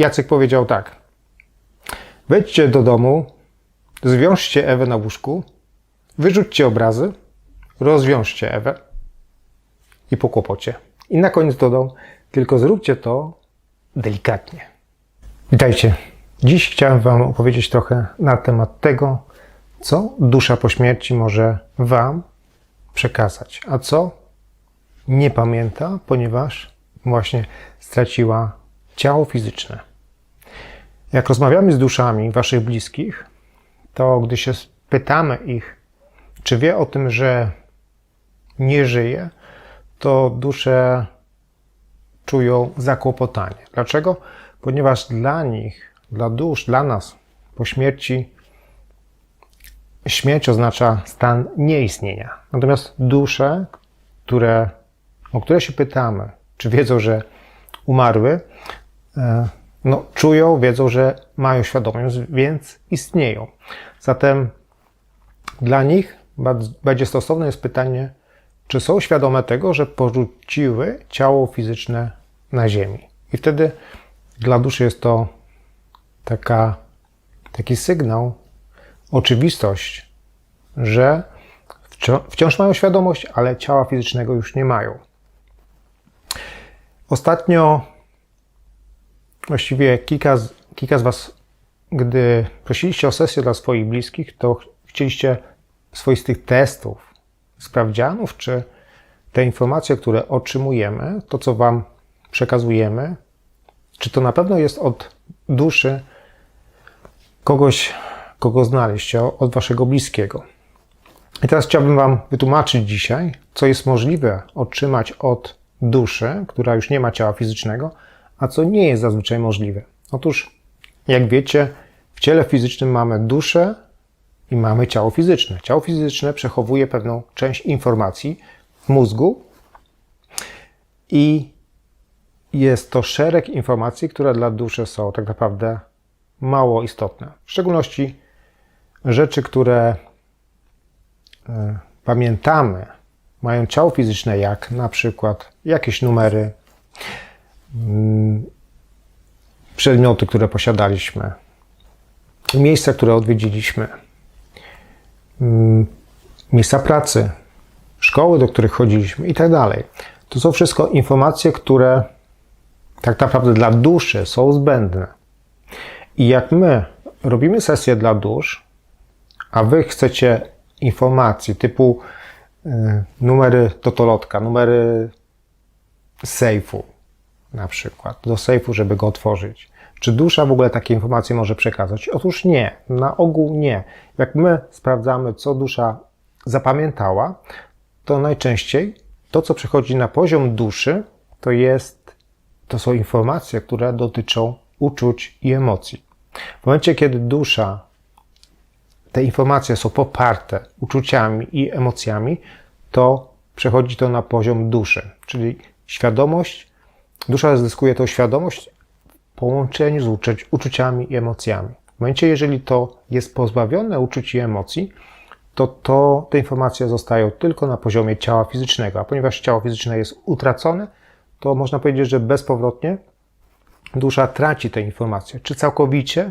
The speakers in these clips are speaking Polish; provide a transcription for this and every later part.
Jacek powiedział tak. Wejdźcie do domu, zwiążcie Ewę na łóżku, wyrzućcie obrazy, rozwiążcie Ewę i po kłopocie. I na koniec dodał, tylko zróbcie to delikatnie. Witajcie. Dziś chciałem Wam opowiedzieć trochę na temat tego, co dusza po śmierci może Wam przekazać, a co nie pamięta, ponieważ właśnie straciła ciało fizyczne. Jak rozmawiamy z duszami Waszych bliskich, to gdy się pytamy ich, czy wie o tym, że nie żyje, to dusze czują zakłopotanie. Dlaczego? Ponieważ dla nich, dla dusz, dla nas po śmierci śmierć oznacza stan nieistnienia. Natomiast dusze, które, o które się pytamy, czy wiedzą, że umarły, e, no, czują, wiedzą, że mają świadomość, więc istnieją. Zatem dla nich będzie stosowne jest pytanie, czy są świadome tego, że porzuciły ciało fizyczne na Ziemi. I wtedy dla duszy jest to taka, taki sygnał, oczywistość, że wciąż mają świadomość, ale ciała fizycznego już nie mają. Ostatnio właściwie kilka z, kilka z Was, gdy prosiliście o sesję dla swoich bliskich, to chcieliście swoistych testów, sprawdzianów, czy te informacje, które otrzymujemy, to co Wam przekazujemy, czy to na pewno jest od duszy kogoś, kogo znaleźć, od Waszego bliskiego. I teraz chciałbym Wam wytłumaczyć dzisiaj, co jest możliwe otrzymać od duszy, która już nie ma ciała fizycznego, a co nie jest zazwyczaj możliwe. Otóż, jak wiecie, w ciele fizycznym mamy duszę i mamy ciało fizyczne. Ciało fizyczne przechowuje pewną część informacji w mózgu i jest to szereg informacji, które dla duszy są tak naprawdę mało istotne. W szczególności rzeczy, które e, pamiętamy, mają ciało fizyczne, jak na przykład jakieś numery, przedmioty, które posiadaliśmy, miejsca, które odwiedziliśmy, mm, miejsca pracy, szkoły, do których chodziliśmy i tak dalej. To są wszystko informacje, które tak naprawdę dla duszy są zbędne. I jak my robimy sesję dla dusz, a wy chcecie informacji typu y, numery totolotka, numery sejfu na przykład, do sejfu, żeby go otworzyć. Czy dusza w ogóle takie informacje może przekazać? Otóż nie, na ogół nie. Jak my sprawdzamy, co dusza zapamiętała, to najczęściej to, co przychodzi na poziom duszy, to jest, to są informacje, które dotyczą uczuć i emocji. W momencie, kiedy dusza, te informacje są poparte uczuciami i emocjami, to przechodzi to na poziom duszy, czyli świadomość, dusza zyskuje tą świadomość w połączeniu z uczuciami i emocjami. W momencie, jeżeli to jest pozbawione uczuć i emocji, to, to te informacje zostają tylko na poziomie ciała fizycznego, a ponieważ ciało fizyczne jest utracone, to można powiedzieć, że bezpowrotnie dusza traci te informacje. Czy całkowicie?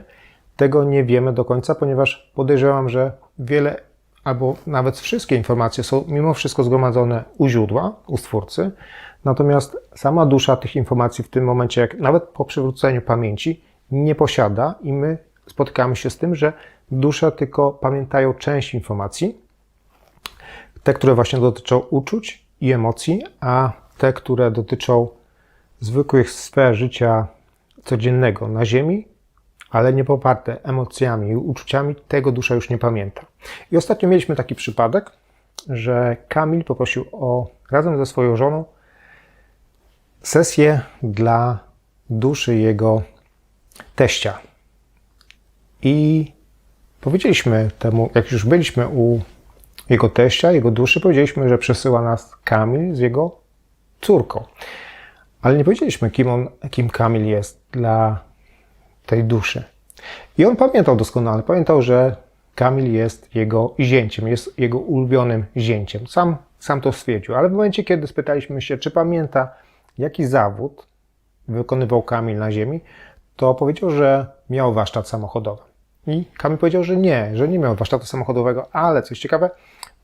Tego nie wiemy do końca, ponieważ podejrzewam, że wiele albo nawet wszystkie informacje są mimo wszystko zgromadzone u źródła, u stwórcy, natomiast sama dusza tych informacji w tym momencie, jak nawet po przywróceniu pamięci, nie posiada i my spotykamy się z tym, że dusze tylko pamiętają część informacji, te, które właśnie dotyczą uczuć i emocji, a te, które dotyczą zwykłych sfer życia codziennego na Ziemi, ale nie poparte emocjami i uczuciami, tego dusza już nie pamięta. I ostatnio mieliśmy taki przypadek, że Kamil poprosił o razem ze swoją żoną sesję dla duszy jego teścia. I powiedzieliśmy temu, jak już byliśmy u jego teścia, jego duszy, powiedzieliśmy, że przesyła nas Kamil z jego córką. Ale nie powiedzieliśmy, kim, on, kim Kamil jest dla tej duszy. I on pamiętał doskonale, pamiętał, że Kamil jest jego zięciem, jest jego ulubionym zięciem. Sam, sam to stwierdził, ale w momencie, kiedy spytaliśmy się, czy pamięta, jaki zawód wykonywał Kamil na ziemi, to powiedział, że miał warsztat samochodowy. I Kamil powiedział, że nie, że nie miał warsztatu samochodowego, ale coś ciekawe,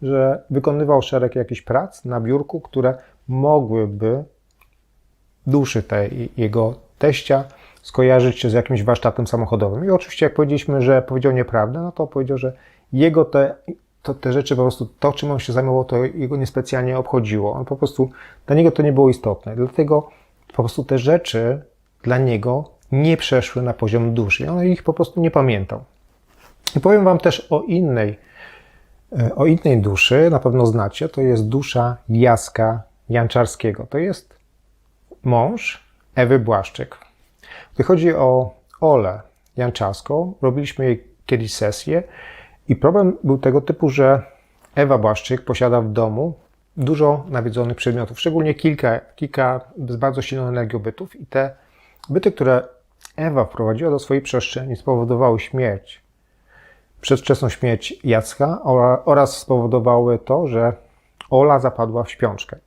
że wykonywał szereg jakichś prac na biurku, które mogłyby duszy tej jego teścia skojarzyć się z jakimś warsztatem samochodowym. I oczywiście, jak powiedzieliśmy, że powiedział nieprawdę, no to powiedział, że jego te, to, te rzeczy, po prostu to, czym on się zajmował, to jego niespecjalnie obchodziło. On po prostu, dla niego to nie było istotne. Dlatego po prostu te rzeczy dla niego nie przeszły na poziom duszy. On ich po prostu nie pamiętał. I powiem Wam też o innej, e, o innej duszy, na pewno znacie, to jest dusza Jaska Janczarskiego. To jest mąż Ewy Błaszczyk. Gdy chodzi o Olę Janczarską, robiliśmy jej kiedyś sesję i problem był tego typu, że Ewa Błaszczyk posiada w domu dużo nawiedzonych przedmiotów, szczególnie kilka, kilka z bardzo silną energią bytów i te byty, które Ewa wprowadziła do swojej przestrzeni spowodowały śmierć, przedwczesną śmierć Jacka oraz spowodowały to, że Ola zapadła w śpiączkę.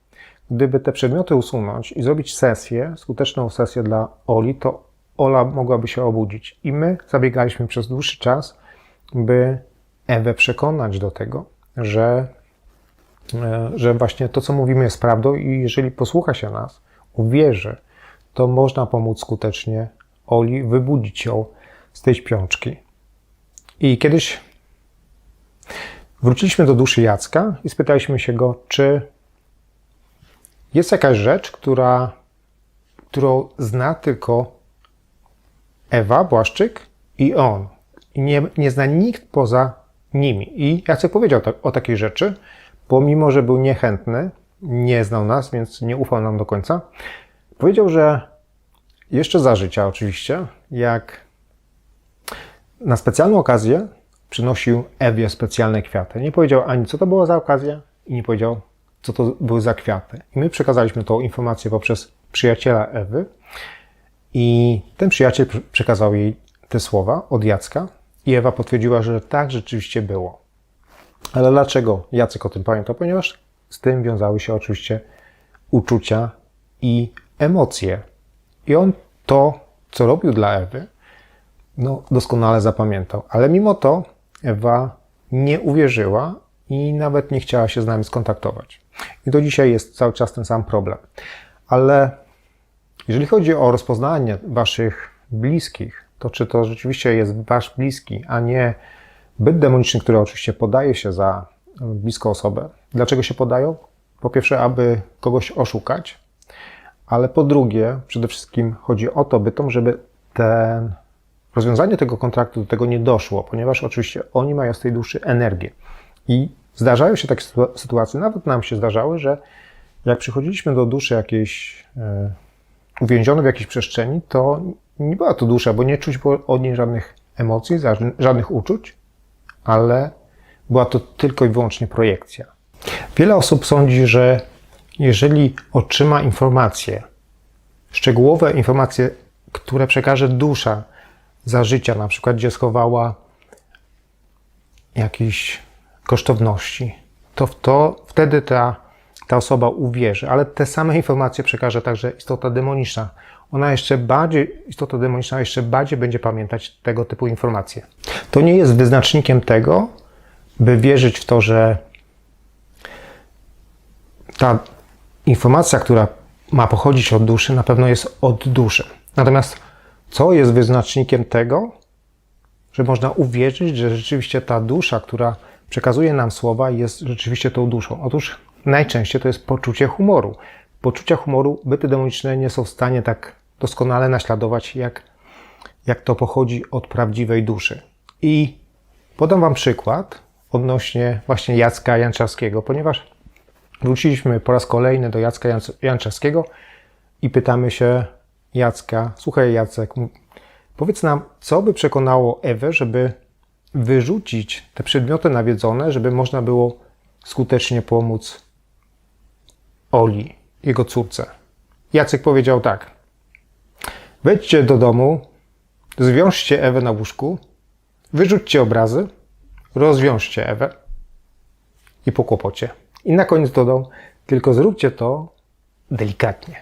Gdyby te przedmioty usunąć i zrobić sesję, skuteczną sesję dla Oli, to Ola mogłaby się obudzić. I my zabiegaliśmy przez dłuższy czas, by Ewę przekonać do tego, że, e, że właśnie to, co mówimy, jest prawdą i jeżeli posłucha się nas, uwierzy, to można pomóc skutecznie Oli wybudzić ją z tej śpiączki. I kiedyś wróciliśmy do duszy Jacka i spytaliśmy się go, czy jest jakaś rzecz, która, którą zna tylko Ewa Błaszczyk i on. Nie, nie zna nikt poza nimi. I Jacek powiedział tak, o takiej rzeczy, pomimo, że był niechętny, nie znał nas, więc nie ufał nam do końca. Powiedział, że jeszcze za życia oczywiście, jak na specjalną okazję przynosił Ewie specjalne kwiaty. Nie powiedział ani co to była za okazja i nie powiedział co to były za kwiaty. I my przekazaliśmy tą informację poprzez przyjaciela Ewy i ten przyjaciel przekazał jej te słowa od Jacka i Ewa potwierdziła, że tak rzeczywiście było. Ale dlaczego Jacek o tym pamiętał? Ponieważ z tym wiązały się oczywiście uczucia i emocje. I on to, co robił dla Ewy, no, doskonale zapamiętał. Ale mimo to Ewa nie uwierzyła i nawet nie chciała się z nami skontaktować. I do dzisiaj jest cały czas ten sam problem. Ale jeżeli chodzi o rozpoznanie Waszych bliskich, to czy to rzeczywiście jest Wasz bliski, a nie byt demoniczny, który oczywiście podaje się za bliską osobę. Dlaczego się podają? Po pierwsze, aby kogoś oszukać, ale po drugie, przede wszystkim chodzi o to bytom, żeby ten rozwiązanie tego kontraktu do tego nie doszło, ponieważ oczywiście oni mają z tej duszy energię. I zdarzają się takie sytuacje, nawet nam się zdarzały, że jak przychodziliśmy do duszy jakiejś e, uwięziony w jakiejś przestrzeni, to nie była to dusza, bo nie czuć było od niej żadnych emocji, żadnych uczuć, ale była to tylko i wyłącznie projekcja. Wiele osób sądzi, że jeżeli otrzyma informacje, szczegółowe informacje, które przekaże dusza za życia, na przykład gdzie schowała jakieś kosztowności, to, to wtedy ta ta osoba uwierzy, ale te same informacje przekaże także istota demoniczna. Ona jeszcze bardziej, istota demoniczna jeszcze bardziej będzie pamiętać tego typu informacje. To nie jest wyznacznikiem tego, by wierzyć w to, że ta informacja, która ma pochodzić od duszy, na pewno jest od duszy. Natomiast co jest wyznacznikiem tego, że można uwierzyć, że rzeczywiście ta dusza, która przekazuje nam słowa, jest rzeczywiście tą duszą? Otóż najczęściej to jest poczucie humoru. Poczucia humoru byty demoniczne nie są w stanie tak doskonale naśladować, jak, jak to pochodzi od prawdziwej duszy. I podam Wam przykład odnośnie właśnie Jacka Janczarskiego, ponieważ wróciliśmy po raz kolejny do Jacka Janczarskiego i pytamy się Jacka, słuchaj Jacek, powiedz nam, co by przekonało Ewę, żeby wyrzucić te przedmioty nawiedzone, żeby można było skutecznie pomóc Oli, jego córce. Jacek powiedział tak. Wejdźcie do domu, zwiążcie Ewę na łóżku, wyrzućcie obrazy, rozwiążcie Ewę i po kłopocie. I na koniec dodał, tylko zróbcie to delikatnie.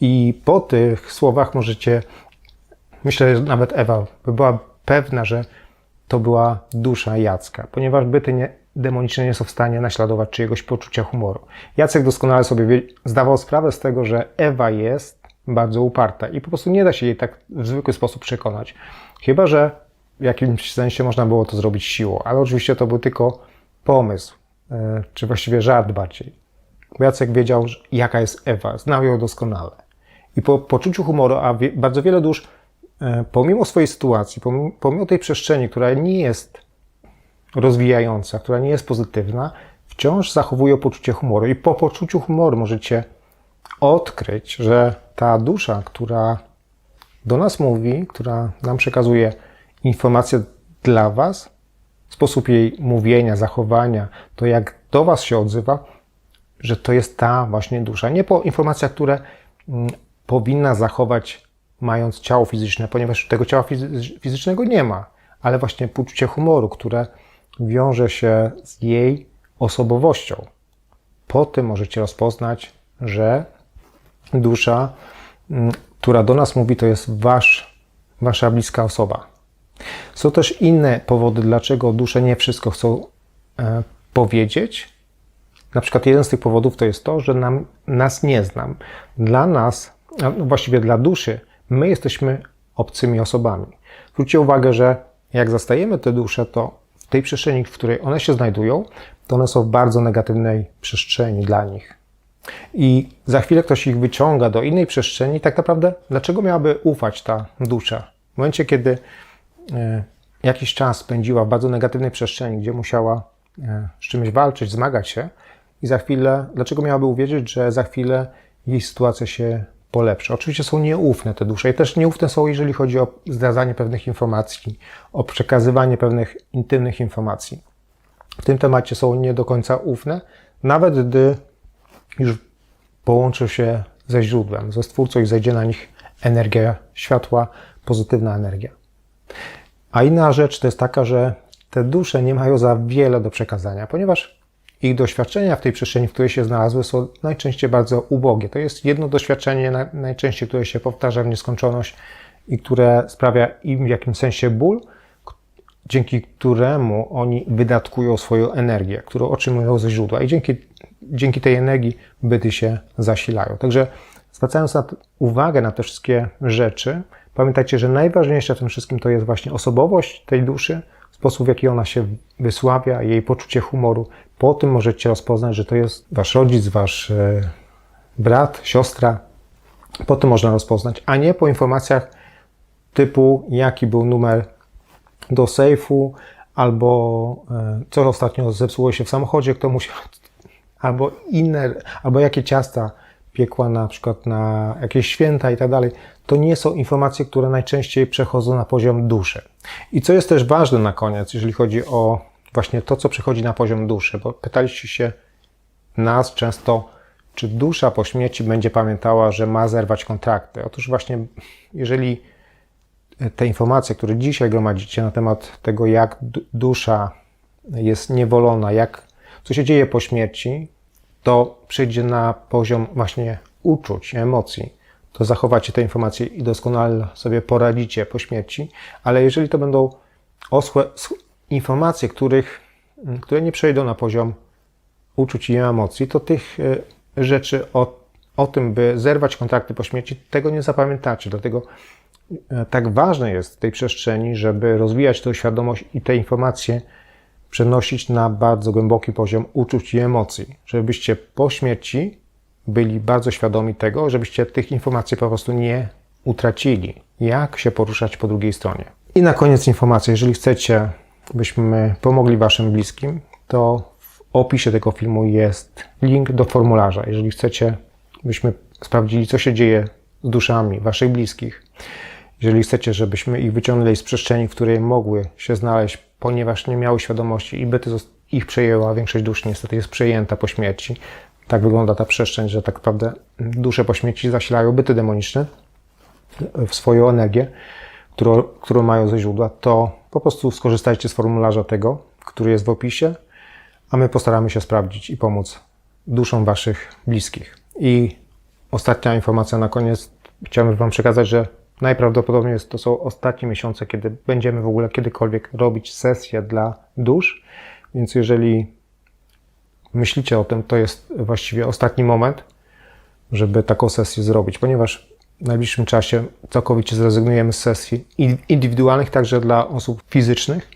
I po tych słowach możecie myślę, że nawet Ewa by była pewna, że to była dusza Jacka, ponieważ byty nie, demoniczne nie są w stanie naśladować czyjegoś poczucia humoru. Jacek doskonale sobie zdawał sprawę z tego, że Ewa jest bardzo uparta i po prostu nie da się jej tak w zwykły sposób przekonać. Chyba, że w jakimś sensie można było to zrobić siłą, ale oczywiście to był tylko pomysł, e, czy właściwie żart bardziej. Bo Jacek wiedział, jaka jest Ewa, znał ją doskonale. I po poczuciu humoru, a bardzo wiele dusz, e, pomimo swojej sytuacji, pomimo tej przestrzeni, która nie jest rozwijająca, która nie jest pozytywna, wciąż zachowuje poczucie humoru. I po poczuciu humoru możecie odkryć, że ta dusza, która do nas mówi, która nam przekazuje informacje dla Was, sposób jej mówienia, zachowania, to jak do Was się odzywa, że to jest ta właśnie dusza. Nie po informacjach, które mm, powinna zachować, mając ciało fizyczne, ponieważ tego ciała fizy- fizycznego nie ma, ale właśnie poczucie humoru, które wiąże się z jej osobowością. Po tym możecie rozpoznać, że dusza, mm, która do nas mówi, to jest wasz, wasza bliska osoba. Są też inne powody, dlaczego dusze nie wszystko chcą e, powiedzieć. Na przykład jeden z tych powodów to jest to, że nam, nas nie znam. Dla nas, a właściwie dla duszy, my jesteśmy obcymi osobami. Zwróćcie uwagę, że jak zastajemy te dusze, to tej przestrzeni, w której one się znajdują, to one są w bardzo negatywnej przestrzeni dla nich. I za chwilę ktoś ich wyciąga do innej przestrzeni. Tak naprawdę, dlaczego miałaby ufać ta dusza? W momencie, kiedy e, jakiś czas spędziła w bardzo negatywnej przestrzeni, gdzie musiała e, z czymś walczyć, zmagać się, i za chwilę, dlaczego miałaby uwierzyć, że za chwilę jej sytuacja się polepszy? Oczywiście są nieufne te dusze i też nieufne są, jeżeli chodzi o zdradzanie pewnych informacji, o przekazywanie pewnych intymnych informacji. W tym temacie są nie do końca ufne, nawet gdy już połączy się ze źródłem, ze stwórcą i zejdzie na nich energia światła, pozytywna energia. A inna rzecz to jest taka, że te dusze nie mają za wiele do przekazania, ponieważ ich doświadczenia w tej przestrzeni, w której się znalazły, są najczęściej bardzo ubogie. To jest jedno doświadczenie, na- najczęściej, które się powtarza w nieskończoność i które sprawia im w jakimś sensie ból, dzięki któremu oni wydatkują swoją energię, którą otrzymują ze źródła i dzięki, dzięki tej energii byty się zasilają. Także zwracając na uwagę na te wszystkie rzeczy, pamiętajcie, że najważniejsze w tym wszystkim to jest właśnie osobowość tej duszy, sposób w jaki ona się wysławia, jej poczucie humoru. Po tym możecie rozpoznać, że to jest wasz rodzic, wasz e, brat, siostra. Po tym można rozpoznać, a nie po informacjach typu jaki był numer do sejfu, albo e, co ostatnio zepsuło się w samochodzie, kto musiał, albo inne, albo jakie ciasta piekła na przykład na jakieś święta i tak dalej. To nie są informacje, które najczęściej przechodzą na poziom duszy. I co jest też ważne na koniec, jeżeli chodzi o właśnie to, co przechodzi na poziom duszy, bo pytaliście się nas często, czy dusza po śmierci będzie pamiętała, że ma zerwać kontrakty. Otóż właśnie, jeżeli te informacje, które dzisiaj gromadzicie na temat tego, jak du- dusza jest niewolona, jak, co się dzieje po śmierci, to przejdzie na poziom właśnie uczuć, emocji. To zachowacie te informacje i doskonale sobie poradzicie po śmierci, ale jeżeli to będą oschłe sch- informacje, których, które nie przejdą na poziom uczuć i emocji, to tych e, rzeczy o, o tym, by zerwać kontrakty po śmierci, tego nie zapamiętacie. Dlatego e, tak ważne jest w tej przestrzeni, żeby rozwijać tę świadomość i te informacje przenosić na bardzo głęboki poziom uczuć i emocji, żebyście po śmierci byli bardzo świadomi tego, żebyście tych informacji po prostu nie utracili. Jak się poruszać po drugiej stronie. I na koniec informacja, jeżeli chcecie, byśmy pomogli Waszym bliskim, to w opisie tego filmu jest link do formularza. Jeżeli chcecie, byśmy sprawdzili, co się dzieje z duszami Waszych bliskich, jeżeli chcecie, żebyśmy ich wyciągnęli z przestrzeni, w której mogły się znaleźć, ponieważ nie miały świadomości i byty ich przejęła, większość dusz niestety jest przejęta po śmierci. Tak wygląda ta przestrzeń, że tak naprawdę dusze po śmierci zasilają byty demoniczne w swoją energię, którą, którą mają ze źródła, to po prostu skorzystajcie z formularza tego, który jest w opisie, a my postaramy się sprawdzić i pomóc duszom Waszych bliskich. I ostatnia informacja na koniec. Chciałbym Wam przekazać, że Najprawdopodobniej to są ostatnie miesiące, kiedy będziemy w ogóle kiedykolwiek robić sesję dla dusz. Więc jeżeli myślicie o tym, to jest właściwie ostatni moment, żeby taką sesję zrobić, ponieważ w najbliższym czasie całkowicie zrezygnujemy z sesji indywidualnych, także dla osób fizycznych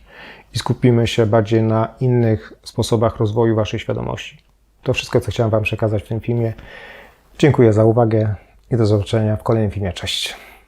i skupimy się bardziej na innych sposobach rozwoju Waszej świadomości. To wszystko, co chciałem Wam przekazać w tym filmie. Dziękuję za uwagę i do zobaczenia w kolejnym filmie. Cześć.